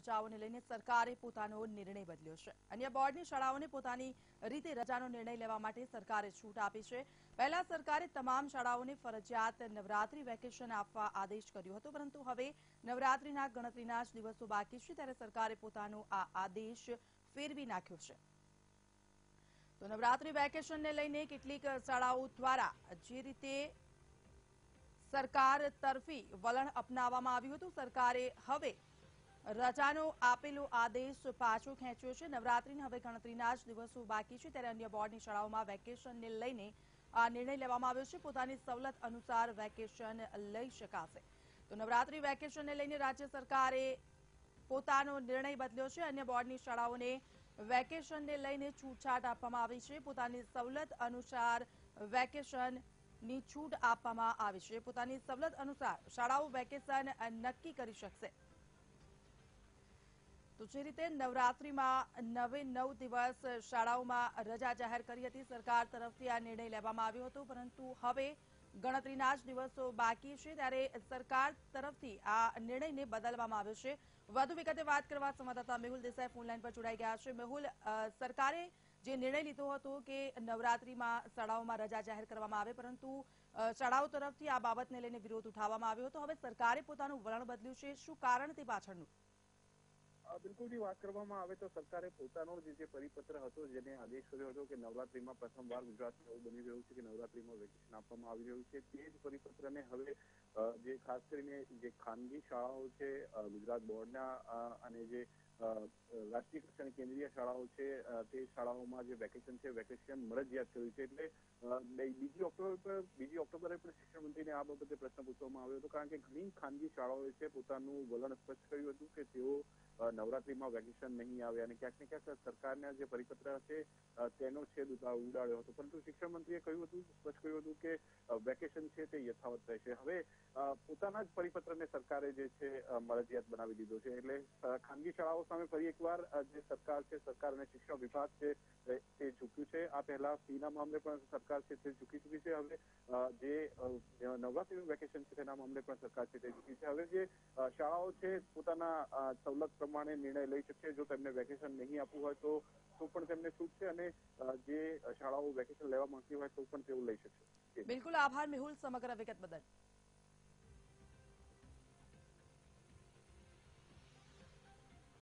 રજાઓને લઈને સરકારે પોતાનો નિર્ણય બદલ્યો છે. અન્ય બોર્ડની શાળાઓને પોતાની રીતે રજાનો નિર્ણય લેવા માટે સરકારે છૂટ આપી છે. પહેલા સરકારે તમામ શાળાઓને ફરજિયાત નવરાત્રી વેકેશન આપવા આદેશ કર્યો હતો, પરંતુ હવે નવરાત્રીના ગણતરીના જ દિવસો બાકી છે, ત્યારે સરકારે પોતાનો આ આદેશ ફેરવી નાખ્યો છે. તો નવરાત્રી વેકેશનને લઈને કેટલીક શાળાઓ દ્વારા જે રીતે સરકાર તરફી વલણ અપનાવવામાં આવ્યું હતું, સરકારે હવે રજાનો આપેલો આદેશ પાછો ખેંચ્યો છે. નવરાત્રીને હવે ગણતરીના જ દિવસો બાકી છે ત્યારે અન્ય બોર્ડની શાળાઓમાં વેકેશનને લઈને નિર્ણય લેવામાં આવ્યો છે. પોતાની સવલત અનુસાર વેકેશન લઈ શકાશે. તો નવરાત્રી વેકેશનને લઈને રાજ્ય સરકારે પોતાનો નિર્ણય બદલ્યો છે. અન્ય બોર્ડની શાળાઓને વેકેશનને લઈને છૂટછાટ આપવામાં આવી છે. પોતાની સવલત અનુસાર વેકેશનની છૂટ આપવામાં આવી છે. પોતાની સવલત અનુસાર શાળાઓ વેકેશન નક્કી કરી શકશે. તો જે રીતે નવરાત્રીમાં નવે નવ દિવસ શાળાઓમાં રજા જાહેર કરી હતી, સરકાર તરફથી આ નિર્ણય લેવામાં આવ્યો હતો, પરંતુ હવે ગણતરીના જ દિવસો બાકી છે, ત્યારે સરકાર તરફથી આ નિર્ણયને બદલવામાં આવ્યો છે. વધુ વિગતે વાત કરવા સંવાદદાતા મેહુલ દેસાઈ ફોનલાઈન પર જોડાઈ ગયા છે. મેહુલ સરકારે જે નિર્ણય લીધો હતો કે નવરાત્રીમાં શાળાઓમાં રજા જાહેર કરવામાં આવે, પરંતુ શાળાઓ તરફથી આ બાબતને લઈને વિરોધ ઉઠાવવામાં આવ્યો હતો. હવે સરકારે પોતાનું વલણ બદલ્યું છે. શું કારણ તે પાછળનું? બિલકુલ વાત કરવામાં આવે તો સરકારે પોતાનો જે પરિપત્ર હતો, જેને આદેશ કર્યો હતો કે નવરાત્રીમાં પ્રથમવાર ગુજરાતમાં એવું બની રહ્યું છે કે નવરાત્રીમાં વેકેશન આપવામાં આવી રહ્યું છે, તે જ પરિપત્રને હવે જે ખાસ કરીને જે ખાનગી શાળાઓ છે ગુજરાત બોર્ડના અને જે રાષ્ટ્રીય કક્ષાની કેન્દ્રીય શાળાઓ છે તે શાળાઓમાં જે વેકેશન છે, વેકેશન મરજિયાત કર્યું છે, એટલે બીજી ઓક્ટોબર પર, બીજી ઓક્ટોબરે પણ શિક્ષણ મંત્રીને આ બાબતે પ્રશ્ન પૂછવામાં આવ્યો હતો, કારણ કે ઘણી ખાનગી શાળાઓએ છે પોતાનું વલણ સ્પષ્ટ કર્યું હતું કે તેઓ નવરાત્રીમાં વેકેશન નહીં આવે અને ક્યાંક ને ક્યાંક સરકારના જે પરિપત્ર છે તેનો છેદ ઉડાડ્યો હતો. પરંતુ શિક્ષણ મંત્રીએ કહ્યું હતું, સ્પષ્ટ કહ્યું હતું કે વેકેશન છે તે યથાવત રહેશે. હવે પોતાના જ પરિપત્રને સરકારે જે છે મરજિયાત બનાવી દીધો છે. એટલે ખાનગી શાળાઓ સામે ફરી એકવાર જે સરકાર છે, સરકાર અને શિક્ષણ વિભાગ છે, તે ઝૂક્યું છે. આ પહેલા ફીના મામલે પણ સરકાર છે તે ઝૂકી ચૂકી છે. હવે જે નવરાત્રીનું વેકેશન છે તેના મામલે પણ સરકાર છે તે ઝૂકી છે. હવે જે શાળાઓ છે પોતાના સવલત પ્રમાણે નિર્ણય લઈ શકશે જો તેમને વેકેશન નહીં આપવું હોય તો તો પણ તેમને છૂટ છે અને જે શાળાઓ વેકેશન લેવા માંગતી હોય તો પણ તેઓ લઈ શકશે. બિલકુલ આભાર, મેહુલ, સમગ્ર વિગત બદલ.